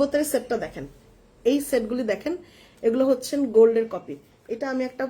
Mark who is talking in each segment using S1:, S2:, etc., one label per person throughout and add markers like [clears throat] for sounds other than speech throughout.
S1: তিব্বতের সেটটা দেখেন। এই সেটগুলি দেখেন, এগুলো হচ্ছেন গোল্ডের কপি এটা আমি একটা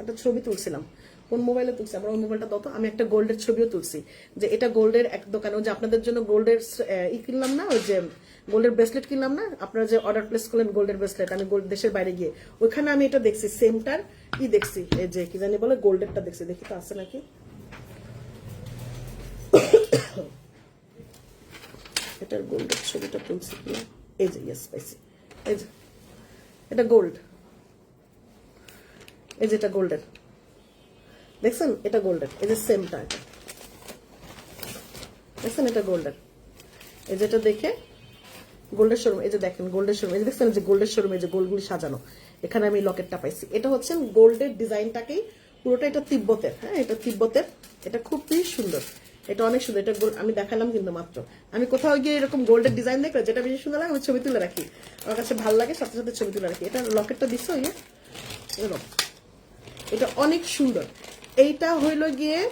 S1: একটা ছবি তুলছিলাম। কোন মোবাইলে তুলছি? আমার ওই মোবাইলটা তত, আমি একটা গোল্ডের ছবিও তুলছি। যে এটা গোল্ডের এক দোকানে যে আপনাদের জন্য গোল্ডের ই কিনলাম না, ওই যে গোল্ডের ব্রেসলেট কিনলাম না, আপনারা যে অর্ডার প্লেস করলেন গোল্ডের ব্রেসলেট আমি গোল্ড দেশের বাইরে গিয়ে, ওইখানে আমি এটা দেখছি সেমটার ই দেখছি, এই যে কি জানি বলে, গোল্ডেরটা দেখছি। দেখি তো আছে নাকি? এটার গোল্ডের ছবিটা তুলছি এই যে ইয়েস পাইছি এই যে, এটা গোল্ড এই যে এটা গোল্ডের দেখছেন? এটা গোল্ডেন এই যে সেমটা এটা। দেখছেন? এটা গোল্ডের এই যেটা দেখে গোল্ডের শোরুম এই যে দেখেন গোল্ডের শোরুম এই যে দেখছেন? যে গোল্ডের শোরুম এই যে গোলগুলি সাজানো। এখানে আমি লকেটটা পাইছি। এটা হচ্ছে গোল্ডের ডিজাইনটাকেই পুরোটা এটা তিব্বতের হ্যাঁ? এটা তিব্বতের। এটা খুবই সুন্দর। এটা অনেক সুন্দর, এটা আমি দেখালাম কিন্তু মাত্র। আমি কোথাও গিয়ে এরকম গোল্ডের ডিজাইন দেখলে যেটা বেশি সুন্দর লাগে, আমি ছবি তুলে রাখি। আমার কাছে ভালো লাগে, সাথে সাথে ছবি তুলে রাখি। এটা লকেটটা দিচ্ছ ইয়ে। এরকম। এটা অনেক সুন্দর। এইটা হইল গিয়ে,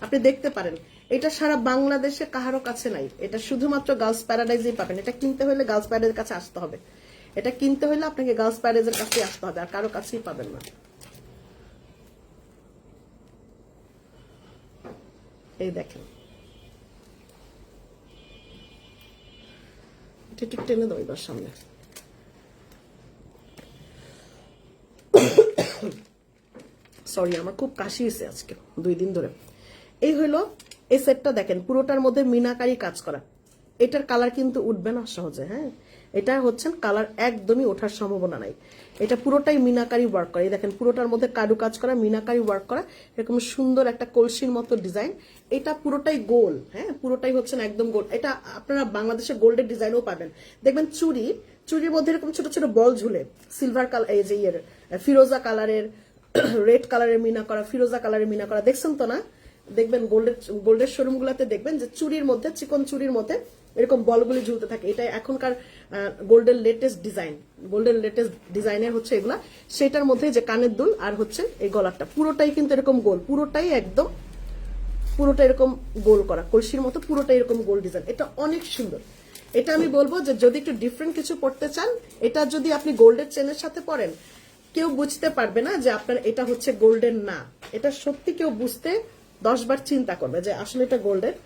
S1: আপনি দেখতে পারেন, এটা সারা বাংলাদেশে কাহারও কাছে নাই। এটা শুধুমাত্র গার্লস প্যারাডাইজেই পাবেন। এটা কিনতে হলে গার্লস প্যারাডাইজের কাছে আসতে হবে। এটা কিনতে হলে আপনাকে গার্লস প্যারাডাইজের কাছেই আসতে হবে, আর কারও কাছেই পাবেন না। এই দেখেন। টেনে দাও এবার সামনে। সরি আমার খুব কাশি হয়েছে আজকে, দুই দিন ধরে। এই হলো এই সেটটা দেখেন, পুরোটার মধ্যে মিনাকারি কাজ করা। এটার কালার কিন্তু উঠবে না সহজে হ্যাঁ? এটা হচ্ছেন কালার একদমই ওঠার সম্ভাবনা নাই। এটা পুরোটাই মিনাকারি ওয়ার্ক করা। এই দেখেন, পুরোটার মধ্যে কারু কাজ করা, মিনাকারি ওয়ার্ক করা, এরকম সুন্দর একটা কলসির মতো ডিজাইন এটা পুরোটাই গোল হ্যাঁ? পুরোটাই হচ্ছেন একদম গোল। এটা আপনারা বাংলাদেশে গোল্ডের ডিজাইনও পাবেন। দেখবেন চুরি চুরির মধ্যে এরকম ছোট ছোট বল ঝুলে সিলভার কালার এই যে ইয়ের ফিরোজা কালারের রেড কালারের মিনা করা, ফিরোজা কালারের মিনা করা। দেখছেন তো না? দেখবেন গোল্ডের গোল্ডের শোরুম গুলাতে দেখবেন যে চুরির মধ্যে, চিকন চুরির মধ্যে এরকম বলগুলি ঝুলতে থাকে। এটা এখনকার golden latest design golden latest ডিজাইনের হচ্ছে এগুলা। সেটার মধ্যে যে কানের দুল আর হচ্ছে এই গলারটা। পুরোটাই কিন্তু এরকম গোল। পুরোটাই একদম, পুরোটা এরকম গোল করা। কলসির মতো পুরোটা এরকম গোল ডিজাইন এটা অনেক সুন্দর। এটা আমি বলব যে যদি একটু ডিফারেন্ট কিছু পড়তে চান, এটা যদি আপনি গোল্ডের চেনের সাথে পড়েন, কেউ বুঝতে পারবে না যে আপনার এটা হচ্ছে গোল্ডের না। এটা সত্যি কেউ বুঝতে দশবার চিন্তা করবে যে আসলে এটা গোল্ডের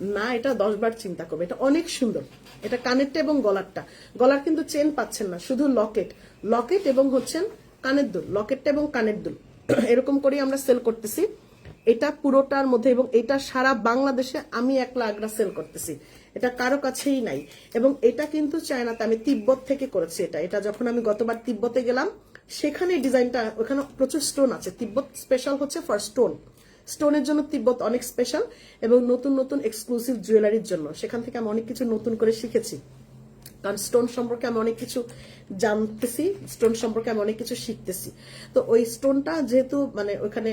S1: না, এটা দশবার চিন্তা করবে। এটা অনেক সুন্দর। এটা কানেরটা এবং গলারটা। গলার কিন্তু চেন পাচ্ছেন না, শুধু লকেট লকেট এবং হচ্ছেন কানের দুল। লকেটটা এবং কানের দুল। [clears throat] এরকম করেই আমরা সেল করতেছি। এটা পুরোটার মধ্যে এবং এটা সারা বাংলাদেশে আমি একলা আগ্রা সেল করতেছি। এটা কারও কাছেই নাই। এবং এটা কিন্তু চায়নাতে আমি তিব্বত থেকে করেছি এটা। এটা যখন আমি গতবার তিব্বতে গেলাম, সেখানে ডিজাইনটা ওখানে প্রচুর স্টোন আছে। তিব্বত স্পেশাল হচ্ছে ফর স্টোন স্টোনের জন্য তিব্বত অনেক স্পেশাল এবং নতুন নতুন এক্সক্লুসিভ জুয়েলারির জন্য। সেখান থেকে আমি অনেক কিছু নতুন করে শিখেছি। কারণ স্টোন সম্পর্কে আমি অনেক কিছু জানতেছি স্টোন সম্পর্কে আমি অনেক কিছু শিখতেছি। তো ওই স্টোনটা যেহেতু মানে ওখানে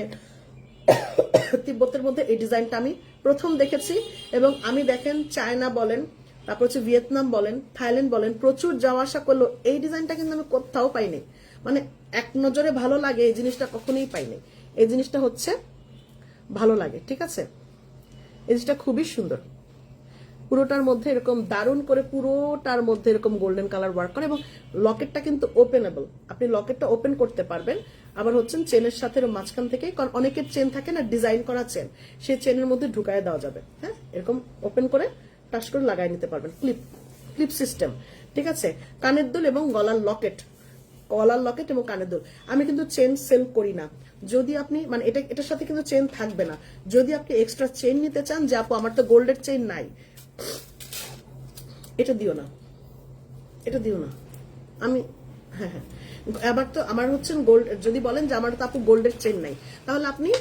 S1: তিব্বতের মধ্যে এই ডিজাইনটা আমি প্রথম দেখেছি এবং আমি দেখেন চায়না বলেন, তারপর হচ্ছে ভিয়েতনাম বলেন থাইল্যান্ড বলেন, প্রচুর যাওয়া আসা করল এই ডিজাইনটা কিন্তু আমি কোথাও পাইনি। মানে এক নজরে ভালো লাগে এই জিনিসটা কখনোই পাইনি। এই জিনিসটা হচ্ছে ভালো লাগে, ঠিক আছে? এই জিনিসটা খুবই সুন্দর। পুরোটার মধ্যে এরকম দারুণ করে পুরোটার মধ্যে এরকম গোল্ডেন কালার ওয়ার্ক করে এবং লকেটটা কিন্তু ওপেনেবল আপনি লকেটটা ওপেন করতে পারবেন। আবার হচ্ছেন চেনের সাথে মাঝখান থেকে কারণ অনেকের চেন থাকে না ডিজাইন করা চেন সেই চেনের মধ্যে ঢুকায় দেওয়া যাবে হ্যাঁ? এরকম ওপেন করে টাচ করে লাগাই নিতে পারবেন। ক্লিপ ক্লিপ সিস্টেম ঠিক আছে? কানের দুল এবং গলার লকেট গলার লকেট এবং কানের দুল। আমি কিন্তু চেন সেল করি না। যদি আপনি মানে এটা, এটার সাথে কিন্তু চেন থাকবে না। যদি আপনি এক্সট্রা চেন নিতে চান, যে আপু, আমার তো গোল্ডের চেন নাই। এটা দিও না। এটা দিও না। আমি হ্যাঁ হ্যাঁ। আবার তো, আমার হচ্ছেন গোল্ড যদি বলেন যে আমার তো আপু গোল্ডের চেন নাই। তাহলে আপনি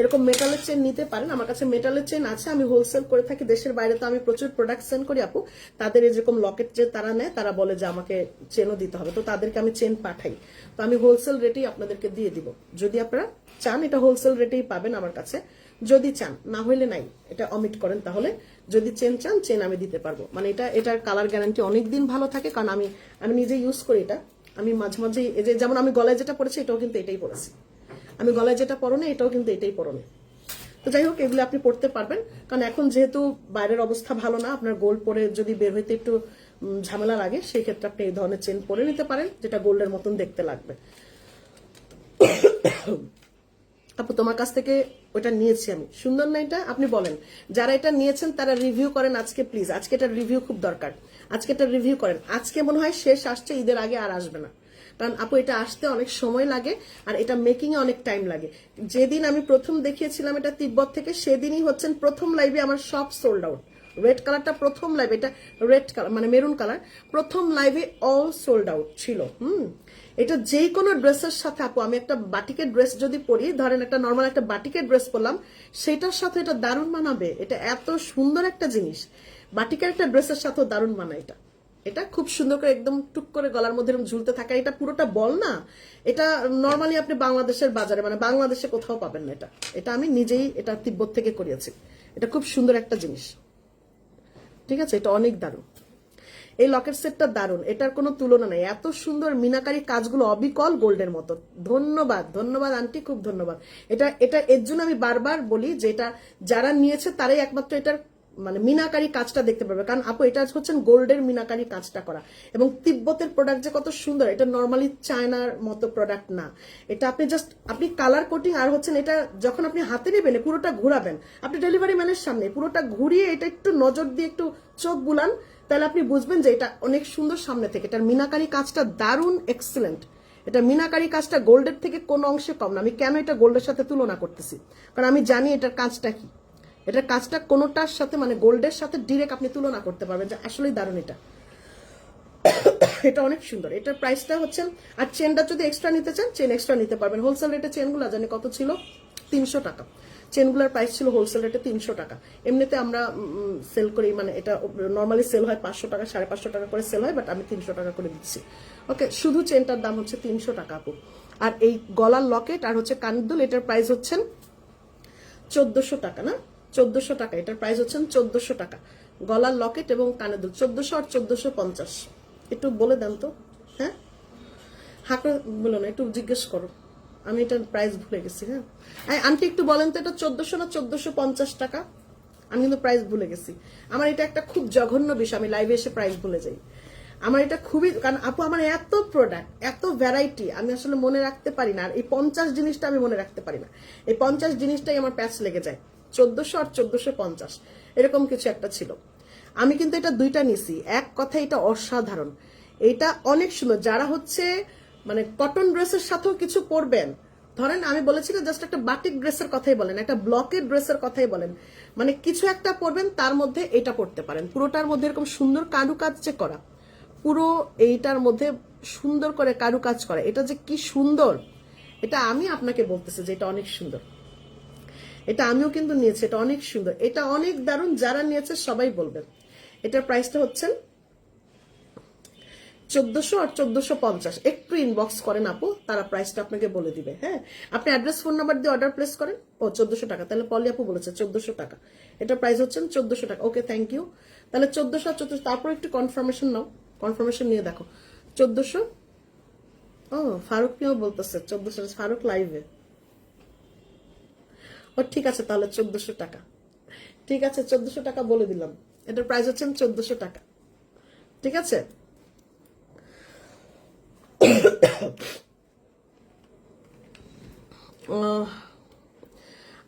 S1: এরকম মেটালের চেন নিতে পারেন। আমার কাছে মেটালের চেন আছে, আমি হোলসেল করে থাকি। দেশের বাইরে তো আমি প্রচুর প্রোডাক্ট সেন্ড করি, আপু। তাদের যেরকম লকেট যে তারা নেয়, তারা বলে যে আমাকে চেনও দিতে হবে। তো তাদেরকে আমি চেন পাঠাই। তো আমি হোলসেল রেটেই আপনাদেরকে দিয়ে দিব। যদি আপনারা চান, এটা হোলসেল রেটেই পাবেন আমার কাছে। যদি চান, না হইলে নাই, এটা অমিট করেন তাহলে। যদি চেন চান চেন আমি দিতে পারব। মানে এটা, এটার কালার গ্যারান্টি অনেক দিন ভালো থাকে, কারণ আমি আমি নিজে ইউজ করি এটা। আমি মাঝে মাঝে যেমন আমি গলায় যেটা পড়েছি এটাও কিন্তু এটাই পড়েছি আমি গলায় যেটা পরনে এটাও কিন্তু এটাই পরনে তো যাই হোক, এগুলো আপনি পড়তে পারবেন। কারণ এখন যেহেতু বাইরের অবস্থা ভালো না, আপনার গোল্ড পরে যদি বের হইতে একটু ঝামেলা লাগে, সেই ক্ষেত্রে আপনি এই ধরনের চেন পরে নিতে পারেন, যেটা গোল্ডের মতন দেখতে লাগবে। আপু, তোমার কাছ থেকে ওটা নিয়েছি আমি। সুন্দর না এটা? আপনি বলেন। যারা এটা নিয়েছেন, তারা রিভিউ করেন আজকে প্লিজ আজকে এটা রিভিউ খুব দরকার। আজকে এটা রিভিউ করেন। আজকে মনে হয় শেষ আসছে, ঈদের আগে আর আসবে না। কারণ আপু, এটা আসতে অনেক সময় লাগে আর এটা মেকিং এ অনেক টাইম লাগে। যেদিন আমি প্রথম দেখিয়েছিলাম এটা তিব্বত থেকে, সেদিনই হচ্ছেন প্রথম লাইভে আমার সব সোল্ড আউট রেড কালারটা প্রথম লাইভ এটা রেড কালার মানে মেরুন কালার প্রথম লাইভে অল সোল্ড আউট ছিল, হুম? এটা যে কোনো ড্রেসের সাথে আপু, আমি একটা বাটিকের ড্রেস যদি পরি, ধরেন একটা নর্মাল একটা বাটিকের ড্রেস পরলাম, সেটার সাথে এটা দারুণ মানাবে। এটা এত সুন্দর একটা জিনিস। বাটিকের একটা ড্রেসের সাথেও দারুণ মানায় এটা। এটা খুব সুন্দর করে একদম টুক করে গলার মধ্যে ঝুলতে থাকা, এটা পুরোটা বল না। এটা নর্মালি আপনি বাংলাদেশের বাজারে মানে বাংলাদেশে কোথাও পাবেন না এটা। এটা আমি নিজেই এটা তিব্বত থেকে করিয়েছি। এটা খুব সুন্দর একটা জিনিস। ঠিক আছে? এটা অনেক দারুণ। এই লকেট সেটটা দারুণ। এটার কোনো তুলনা নাই। এত সুন্দর মিনাকারি কাজগুলো অবিকল গোল্ডের মতো। ধন্যবাদ ধন্যবাদ আন্টি, খুব ধন্যবাদ। এটা এটা এর জন্য আমি বারবার বলি যে এটা যারা নিয়েছে তারাই একমাত্র এটার মানে মিনাকারি কাজটা দেখতে পারবে। কারণ আপু, এটা হচ্ছেন গোল্ডের মিনাকারি কাজটা করা। এবং তিব্বতের প্রোডাক্ট যে কত সুন্দর, এটা নর্মালি চায়নার মতো প্রোডাক্ট না। এটা আপনি জাস্ট আপনি কালার কোটিং আর হচ্ছেন এটা যখন আপনি হাতে নেবেন, পুরোটা ঘুরাবেন, আপনি ডেলিভারি ম্যানের সামনে পুরোটা ঘুরিয়ে এটা একটু নজর দিয়ে একটু চোখ বুলান, তাহলে আপনি বুঝবেন যে এটা অনেক সুন্দর সামনে থেকে। এটার মিনাকারি কাজটা দারুণ এক্সেলেন্ট এটা মিনাকারি কাজটা গোল্ডের থেকে কোন অংশে কম না। আমি কেন এটা গোল্ডের সাথে তুলনা করতেছি? কারণ আমি জানি এটার কাজটা কি। এটার কাজটা কোনোটার সাথে মানে গোল্ডের সাথে ডিরেক্ট আপনি তুলনা করতে পারবেন যে আসলেই দারুণ এটা। এটা অনেক সুন্দর। এটার প্রাইসটা হচ্ছে, আর চেনটা যদি এক্সট্রা নিতে চান চেন এক্সট্রা নিতে পারবেন। হোলসেল রেটে চেনগুলো জানি কত ছিল? তিনশো টাকা। চেনগুলোর প্রাইস ছিল হোলসেল রেটে তিনশো টাকা। এমনিতে আমরা সেল করি মানে এটা নর্মালি সেল হয় পাঁচশো টাকা, সাড়ে পাঁচশো টাকা করে সেল হয় বাট আমি তিনশো টাকা করে দিচ্ছি। ওকে শুধু চেনটার দাম হচ্ছে তিনশো টাকা আপু। আর এই গলার লকেট আর হচ্ছে কানদুল এটার প্রাইস হচ্ছেন চোদ্দশো টাকা, না? চোদ্দশো টাকা, এটার প্রাইস হচ্ছেন চোদ্দশো টাকা। গলার লকেট এবং কানের দুল, চোদ্দশো আর চোদ্দশো পঞ্চাশ। একটু বলে দেন তো হ্যাঁ? হাঁকড়ে বলো না, একটু জিজ্ঞেস করো। আমি এটার প্রাইস ভুলে গেছি হ্যাঁ? আন্টি একটু বলেন তো, এটা চোদ্দশো না চোদ্দশো পঞ্চাশ টাকা? আমি কিন্তু প্রাইস ভুলে গেছি। আমার এটা একটা খুব জঘন্য বিষয়, আমি লাইভে এসে প্রাইস ভুলে যাই। আমার এটা খুবই, কারণ আপু আমার এত প্রোডাক্ট এত ভ্যারাইটি আমি আসলে মনে রাখতে পারি না। আর এই পঞ্চাশ জিনিসটা আমি মনে রাখতে পারি না। এই পঞ্চাশ জিনিসটাই আমার প্যাচ লেগে যায়। চোদ্দশো আর চোদ্দশো পঞ্চাশ। এরকম কিছু একটা ছিল। আমি কিন্তু এটা দুইটা নিছি। এক কথা, এটা অসাধারণ। এটা অনেক সুন্দর। যারা হচ্ছে মানে কটন ড্রেসের সাথেও কিছু পরবেন, ধরেন আমি বলেছি না জাস্ট একটা বাটিক ড্রেসের কথাই বলেন, একটা ব্লকের ড্রেসের কথাই বলেন মানে কিছু একটা পরবেন, তার মধ্যে এটা পড়তে পারেন। পুরোটার মধ্যে এরকম সুন্দর কারুকাজ যে করা, পুরো এইটার মধ্যে সুন্দর করে কারুকাজ করা, এটা যে কি সুন্দর, এটা আমি আপনাকে বলতেছি যে এটা অনেক সুন্দর। এটা আমিও কিন্তু নিয়েছি, এটা অনেক সুন্দর। এটা অনেক দারুণ, যারা নিয়েছে সবাই বলবেন এটার প্রাইসটা হচ্ছে চোদ্দশো আর চোদ্দশো পঞ্চাশ। একটু ইনবক্স করেন আপু, তারা প্রাইসটা আপনাকে বলে দিবে হ্যাঁ? আপনি অ্যাড্রেস ফোন নাম্বার দিয়ে অর্ডার প্লেস করেন, ও চোদ্দশো টাকা। তাহলে পলি আপু বলেছে চোদ্দশো টাকা। এটার প্রাইস হচ্ছে চোদ্দশো টাকা। ওকে থ্যাংক ইউ তাহলে চোদ্দশো আর চোদ্দশো, তারপর একটু কনফার্মেশন নাও। কনফার্মেশন নিয়ে দেখো। চোদ্দশো, ও, ফারুক নিয়েও বলতেছে, চোদ্দশো, ফারুক লাইভে ও, ঠিক আছে, তাহলে চোদ্দশো টাকা। ঠিক আছে, চোদ্দশো টাকা বলে দিলাম। এটার প্রাইস হচ্ছে চোদ্দশো টাকা। ঠিক আছে? [coughs]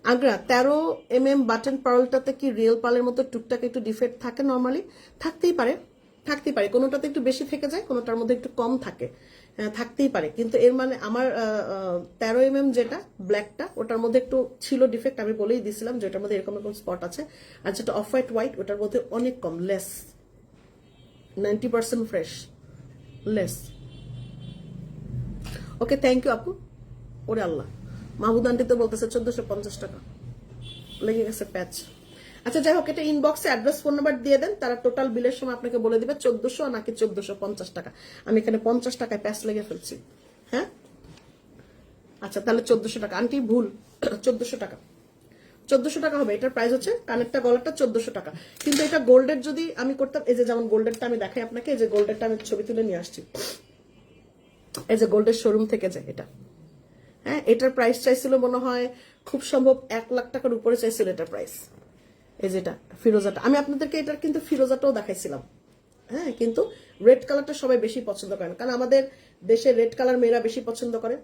S1: আগ্রা, তেরো এম এম বাটন পার্লটাতে কি রিয়েল পার্লের মতো টুকটাক একটু ডিফেক্ট থাকে নর্মালি থাকতেই পারে থাকতেই পারে। কোনোটাতে একটু বেশি থেকে যায়, কোনোটার মধ্যে একটু কম থাকে। থাকতেই পারে। কিন্তু এর মানে আমার তেরো এম এম যেটা ব্ল্যাকটা ওটার মধ্যে একটু ছিল ডিফেক্ট আমি বলেই দিছিলাম যে ওটার মধ্যে এরকম এরকম স্পট আছে। আর যেটা অফ হোয়াইট হোয়াইট ওটার মধ্যে অনেক কম less ninety percent fresh less okay thank you আপু। ওরে আল্লাহ। মাহবুদ আন্টি তো বলতেছে চোদ্দশো পঞ্চাশ টাকা। লেগে গেছে প্যাচ আচ্ছা যাই হোক, এটা ইনবক্সে অ্যাড্রেস ফোন নাম্বার দিয়ে দেন, তারা টোটাল বিলের সময় আপনাকে বলে দিবে চোদ্দশো নাকি চোদ্দশো পঞ্চাশ টাকা। আমি এখানে পঞ্চাশ টাকায় প্যাচ লেগে ফেলছি। হ্যাঁ? আচ্ছা তাহলে চোদ্দশো টাকা। আন্টি, ভুল। [clears throat] চোদ্দশো টাকা। চোদ্দশো টাকা হবে। এটার প্রাইস হচ্ছে কানেরটা গলাটা চোদ্দশো টাকা। কিন্তু এটা গোল্ডের যদি আমি করতাম, এই যে যেমন গোল্ডেরটা আমি দেখাই আপনাকে, এই যে গোল্ডেরটা আমি ছবি তুলে নিয়ে আসছি। এই যে গোল্ডের শোরুম থেকে যে এটা। হ্যাঁ এটার প্রাইস চাইছিল মনে হয়, খুব সম্ভব এক লাখ টাকার উপরে চাইছিল এটার প্রাইস এই যেটা ফিরোজাটা। আমি আপনাদেরকে এটার কিন্তু ফিরোজাটাও দেখাইছিলাম। হ্যাঁ কিন্তু রেড কালারটা সবাই বেশি পছন্দ করেন। কারণ আমাদের দেশে রেড কালার মেয়েরা বেশি পছন্দ করে।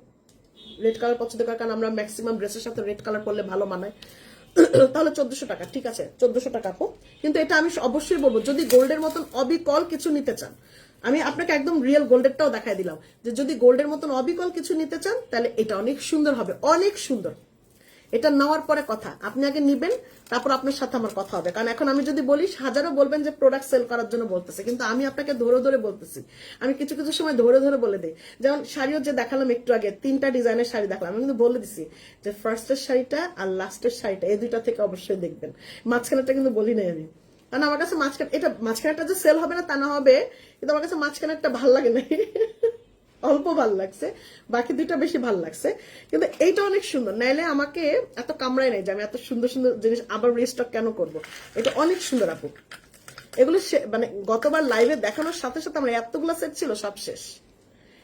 S1: রেড কালার পছন্দ করে কারণ আমরা ম্যাক্সিমাম ড্রেসের সাথে রেড কালার পরলে ভালো মানায়। [coughs] তাহলে চোদ্দশো টাকা, ঠিক আছে? চোদ্দশো টাকা আপু। কিন্তু এটা আমি অবশ্যই বলব, যদি গোল্ডের মতন অবিকল কিছু নিতে চান, আমি আপনাকে একদম রিয়েল গোল্ডেরটাও দেখাই দিলাম যে যদি গোল্ডের মতন অবিকল কিছু নিতে চান, তাহলে এটা অনেক সুন্দর হবে, অনেক সুন্দর। এটা নেওয়ার পরে কথা। আপনি আগে নিবেন, তারপর আপনার সাথে আমার কথা হবে। কারণ এখন আমি যদি বলি, হাজারও বলবেন যে প্রোডাক্ট সেল করার জন্য বলতেছে। কিন্তু আমি আপনাকে ধরে ধরে বলতেছি। আমি কিছু কিছু সময় ধরে ধরে বলে দিই। যেমন শাড়িও যে দেখালাম একটু আগে, তিনটা ডিজাইনের শাড়ি দেখালাম। আমি কিন্তু বলে দিছি যে ফার্স্টের শাড়িটা আর লাস্টের শাড়িটা, এই দুইটা থেকে অবশ্যই দেখবেন। মাঝখানেটা কিন্তু বলি নাই আমি। কারণ আমার কাছে মাঝখানে এটা মাঝখানেটা যে সেল হবে না তা না হবে, কিন্তু আমার কাছে মাঝখানে একটা ভালো লাগে নাই। অল্প ভালো লাগছে, বাকি দুইটা বেশি ভালো লাগছে। কিন্তু এইটা অনেক সুন্দর। নাইলে আমাকে এত কামড়ায় নাই যে আমি এত সুন্দর সুন্দর জিনিস আবার রিস্টক কেন করব? এটা অনেক সুন্দর আপু। এগুলো মানে গতবার লাইভে দেখানোর সাথে সাথে আমার এতগুলো সেট ছিল, সব শেষ।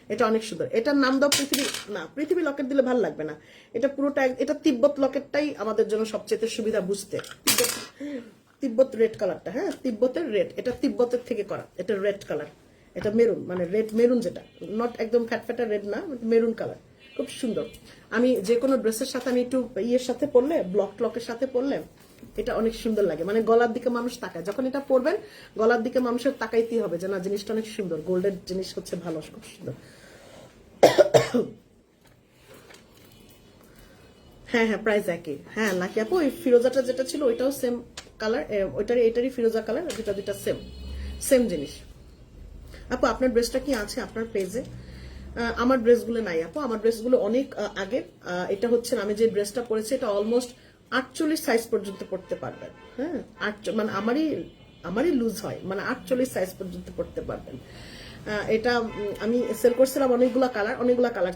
S1: এটা অনেক সুন্দর। এটার নাম দাও পৃথিবী না, পৃথিবী লকেট দিলে ভালো লাগবে না। এটা পুরোটা এটা তিব্বত লকেটটাই আমাদের জন্য সবচেয়ে সুবিধা বুঝতে। তিব্বত- তিব্বত রেড কালারটা হ্যাঁ? তিব্বতের রেড এটা তিব্বতের থেকে করা। এটা রেড কালার এটা মেরুন মানে রেড মেরুন যেটা। নট একদম ফ্যাটফ্যাটা রেড না মেরুন কালার খুব সুন্দর। আমি যে কোনো ড্রেসের সাথে আমি একটু ইয়ের সাথে পরলে ব্লক ট্লকের সাথে পরলে, এটা অনেক সুন্দর লাগে। মানে গলার দিকে মানুষ তাকায়। যখন এটা পরবেন, গলার দিকে মানুষের তাকাইতেই হবে যে, না, জিনিসটা অনেক সুন্দর। গোল্ডের জিনিস হচ্ছে ভালো, খুব সুন্দর। হ্যাঁ হ্যাঁ প্রাইস একই। হ্যাঁ লাকি আপু, ওই ফিরোজাটা যেটা ছিল, ওইটাও সেম কালার ওইটারই, এটারই ফিরোজা কালার দুটা দুটা সেম সেম জিনিস। আপু, আপনার ড্রেসটা কি আছে আপনার পেজে আমার ড্রেসগুলো নাই আপু। আমার ড্রেসগুলো অনেক আগে এটা হচ্ছে আমি যে ড্রেসটা পরেছি, এটা অলমোস্ট আটচল্লিশ সাইজ পর্যন্ত পড়তে পারবেন। হ্যাঁ? মানে আমারই আমারই লুজ হয় মানে আটচল্লিশ সাইজ পর্যন্ত পড়তে পারবেন। এটা আমি সেল করছিলাম অনেকগুলো কালার অনেকগুলো কালার